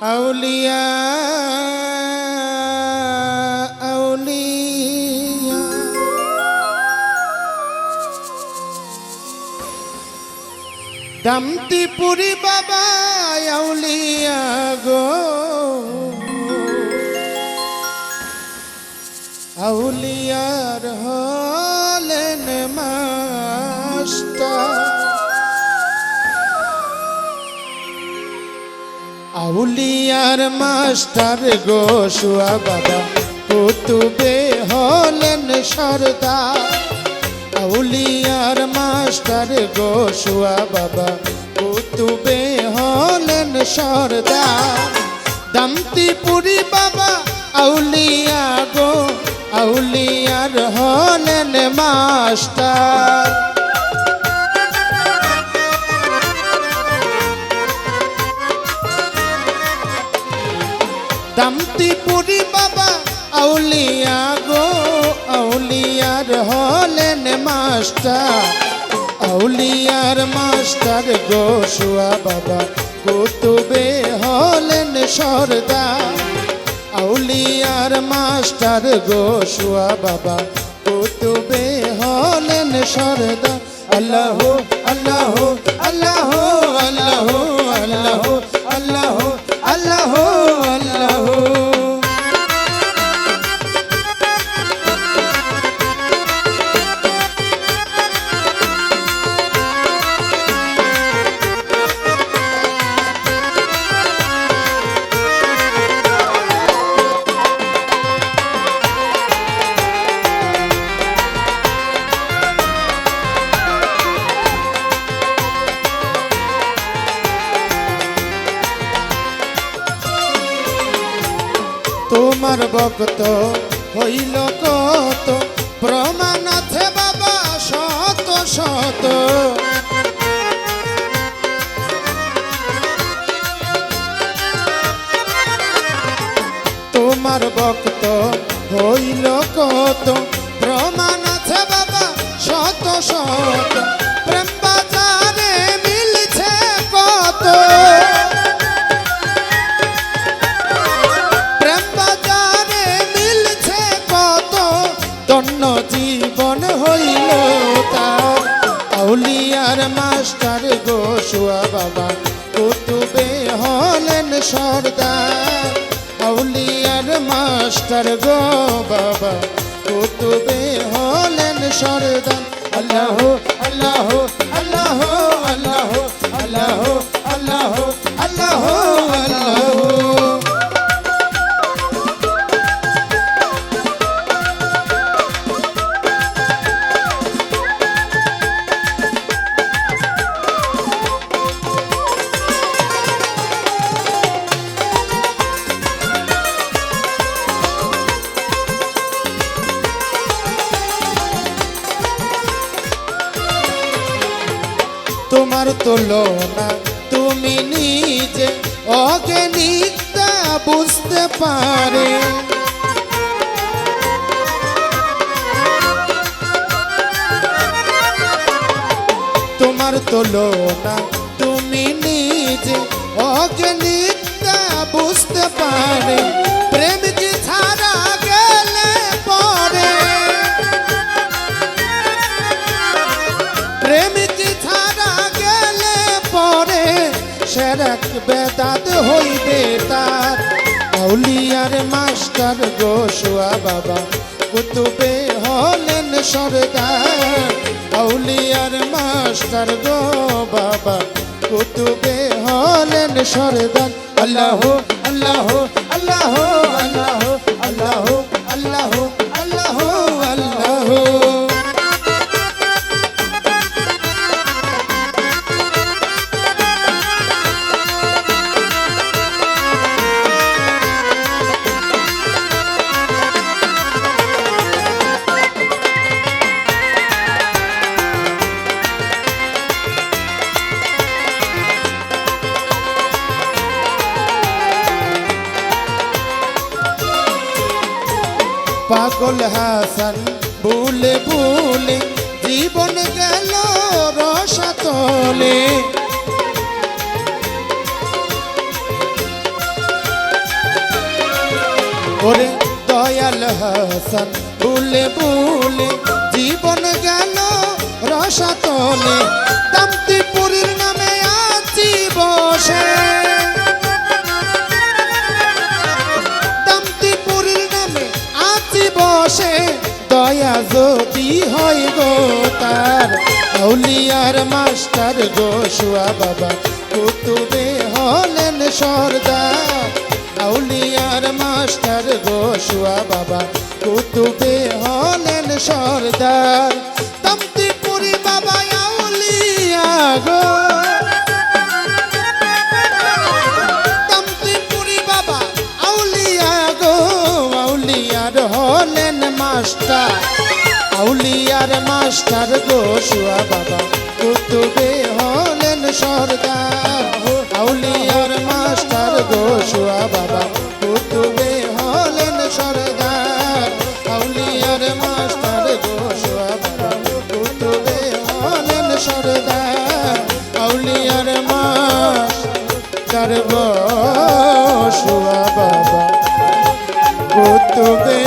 আউলিয়া আউলিয়া দামতি পুরি বাবা আউলিয়া গো আউলিয়ার মাস্টার গো শুয়া বাবা কুতুবে হলেন সর্দার। আউলিয়ার মাস্টার গো শুয়া বাবা কুতুবে হলেন সর্দার। দামতি পুরি বাবা, আউলিয়া গো, আউলিয়ার হলেন মাস্টার। দামতিপুরি বাবা, আউলিয়া গো, আউলিয়ার হলেন মাস্টার। আউলিয়ার মাস্টার গো শুয়া বাবা, কুতুবে হলেন সর্দা আউলিয়ার মাস্টার গো শুয়া বাবা, কুতুবে হলেন সর্দা আল্লাহ আল্লাহ আল্লাহ আল্লাহ আল্লাহ আল্লাহ আল্লাহ তোমার ভক্ত হইল কত? প্রমাণ আছে বাবা, শত শত। তোমার ভক্ত হইল কত? প্রমাণ আছে বাবা, শত শত। আউলিয়ার মাস্টার গোসুয়া বাবা। কুতুবে হলেন সর্দার। আউলিয়ার মাস্টার গো, বাবা। কুতুবে হলেন সর্দার। আল্লাহ আল্লাহ আল্লাহ। তোমার তুলনা তুমি নিজে অজ্ঞানিকতা বুঝতে পারে। তোমার তুলনা তুমি নিজে অজ্ঞানিকতা বুঝতে পারে। প্রেম বেদাত হইবে তার। আউলিয়ার মাস্টার গোসুয়া বাবা, কুতুবে হলেন সরকার। আউলিয়ার মাস্টার গো বাবা, কুতুবে হলেন সরদার। আল্লাহ আল্লাহ পাগল হাসান, ভুলে ভুলে জীবন গেল রসাতলে। ওরে দয়াল হাসান বুলে বুলে জীবন গেল রসাতলে। তামতিপুরীর নামে আছি বসে। আছি বসে দয়া যদি হয় গো তার। আউলিয়ার মাস্টার গোসুয়া বাবা, কুতুবে হলেন সর্দার। আউলিয়ার মাস্টার গোসুয়া বাবা, কুতুবে হলেন সর্দার। তামতিপুরি বাবা আউলিয়া গো। মাস্টার, আউলিয়ার মাস্টার গো শুয়া বাবা। কুতুবে হলেন সর্দার আউলিয়ার মাস্টার গো শুয়া বাবা। কুতুবে হলেন সর্দার আউলিয়ার মাস্টার গো শুয়া বাবা। কুতুবে হলেন সর্দার আউলিয়ার মাস্টার গো শুয়া বাবা। কুতুবে